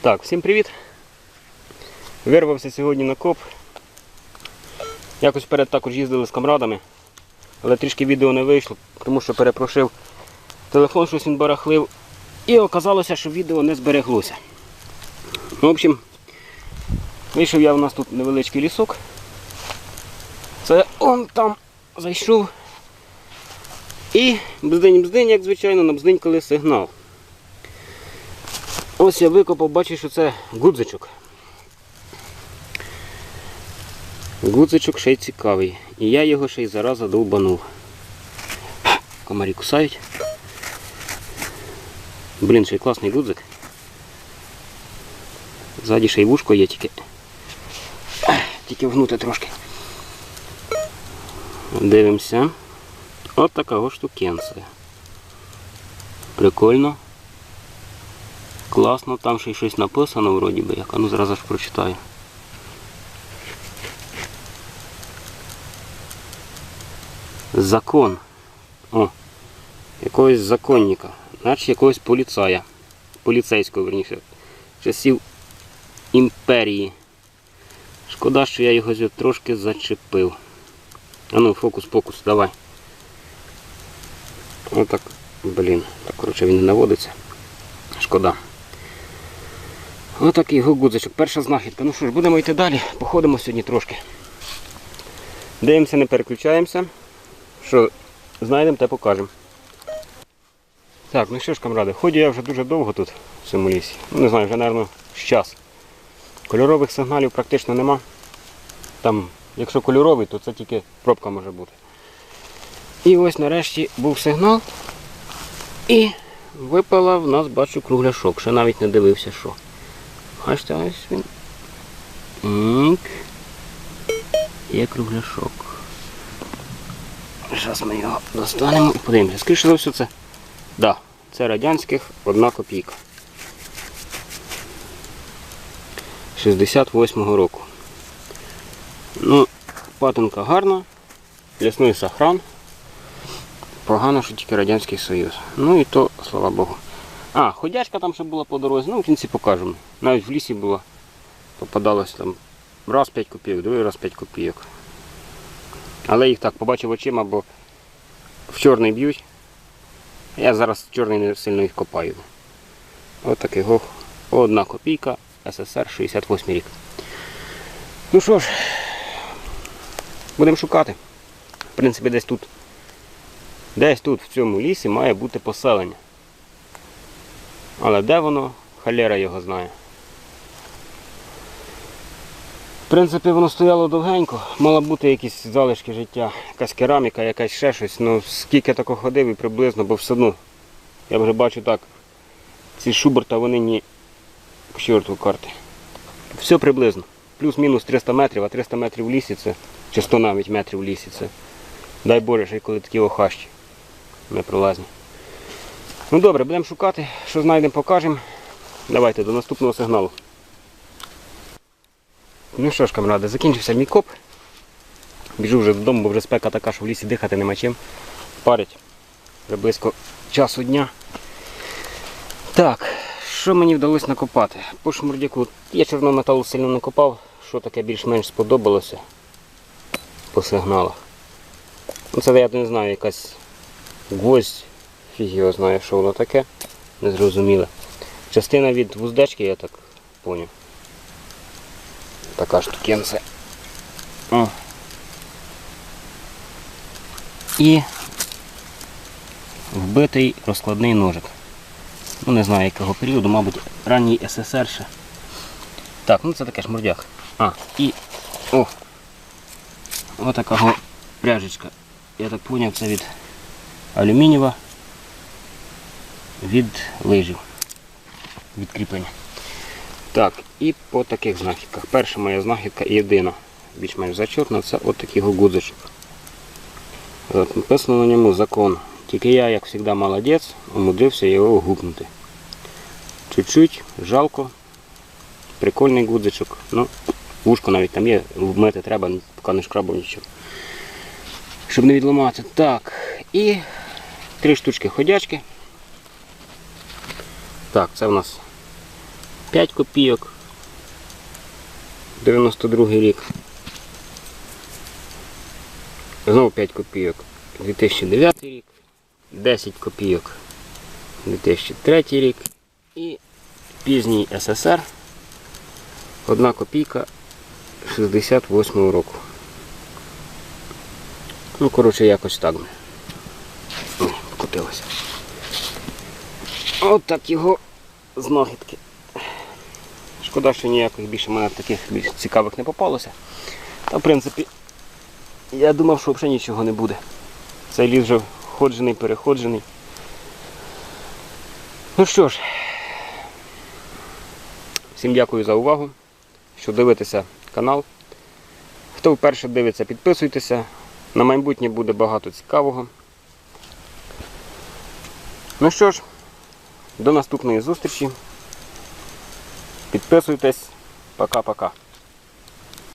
Так, всім привіт. Вирвався сьогодні на коп. Якось вперед також їздили з камрадами, але трішки відео не вийшло, тому що перепрошив телефон, щось він барахлив. І оказалося, що відео не збереглося. Ну, в общем, вийшов я у нас тут невеличкий лісок. Це он там зайшов. І бздень-бздень, як звичайно, набзденькали сигнал. Ось я викопав, бачу, що це гудзичок. Гудзичок ще й цікавий. І я його ще й зараза довбанув. Комарі кусають. Блін, ще й класний гудзик. Ззаді ще й вушко є тільки. Тільки вгнути трошки. Дивимося. От така штукенція. Прикольно. Класно, там ще щось написано вроді би як. А ну зразу ж прочитаю. Закон. О, якогось законника. Наче якогось поліцая. Поліцейського, верніше. Часів імперії. Шкода, що я його трошки зачепив. А ну, фокус-покус, давай. Отак. Блін. Так, коротше, він не наводиться. Шкода. Отакий гудзичок. Перша знахідка. Ну що ж, будемо йти далі. Походимо сьогодні трошки. Дивимося, не переключаємося. Що знайдемо, те покажемо. Так, ну що ж, камради, ходжу я вже дуже довго тут, в цьому лісі. Ну, не знаю, вже, мабуть, час. Кольорових сигналів практично нема. Там, якщо кольоровий, то це тільки пробка може бути. І ось нарешті був сигнал. І випала в нас, бачу, кругляшок. Ще навіть не дивився, що. Бачите, ось він. Так. Є кругляшок. Зараз ми його достанемо і подивимося. Скоріше за все це. Да, це радянських одна копійка. 68-го року. Ну, патинка гарна. Лісний сохран. Погано, що тільки Радянський Союз. Ну і то, слава Богу. А, ходячка там ще була по дорозі, ну в кінці покажемо. Навіть в лісі була. Попадалось там раз 5 копійок, другий раз 5 копійок. Але їх так побачив очима, бо в чорний б'ють. Я зараз в чорний не сильно їх копаю. Ось такий гох. Одна копійка, СССР 68 рік. Ну що ж, будемо шукати. В принципі, десь тут. Десь тут, в цьому лісі, має бути поселення. Але де воно, халера його знає. В принципі, воно стояло довгенько, мало бути якісь залишки життя, якась кераміка, якась ще щось. Ну скільки тако ходив і приблизно, бо все одно. Я вже бачу так. Ці шуберта вони ні к чорту карти. Все приблизно. Плюс-мінус 300 метрів, а 300 метрів в лісі це, чи 100 навіть метрів в лісі це. Дай Боже, ще коли такі охащі. Непролазні. Ну добре, будемо шукати, що знайдемо, покажемо. Давайте до наступного сигналу. Ну що ж, камради, закінчився мій коп. Біжу вже додому, бо вже спека така, що в лісі дихати нема чим. Парить. Вже близько часу дня. Так, що мені вдалося накопати? По шмурдяку я чорного металу сильно не копав, що таке більш-менш сподобалося по сигналах. Ну це я не знаю, якась гвоздь, фіг його знає, що воно таке. Незрозуміле. Частина від вуздечки, я так поняв. Така штукенця. І вбитий розкладний ножик. Ну не знаю якого періоду, мабуть, ранній СССР ще. Так, ну це таке шмурдяк. А, і о! Отакого пряжечка. Я так зрозумів, це від алюмінієва від лижів. Від кріплення. Так, і по таких знахідках. Перша моя знахідка єдина, більш-менш зачетна, це от такий гудзичок. Написано на ньому закон. Тільки я, як завжди, молодець, умудрився його гукнути. Чуть-чуть, жалко. Прикольний гудзичок. Ну, вушко навіть там є, вмити треба, поки не шкрабав нічого. Щоб не відламати. Так. І три штучки ходячки. Так, це у нас 5 копійок. 92 рік. Знову 5 копійок. 2009 рік. 10 копійок. 2003 рік. І пізній СССР. Одна копійка 68 року. Ну, коротше, якось так. Ой, покотилося. От так його знахідки. Шкода, що ніяких більше мене таких більш цікавих не попалося. Та в принципі, я думав, що взагалі нічого не буде. Цей ліс вже входжений, переходжений. Ну що ж, всім дякую за увагу, що дивитеся канал. Хто вперше дивиться, підписуйтеся. На майбутнє буде багато цікавого. Ну що ж, до наступної зустрічі. Підписуйтесь. Пока-пока.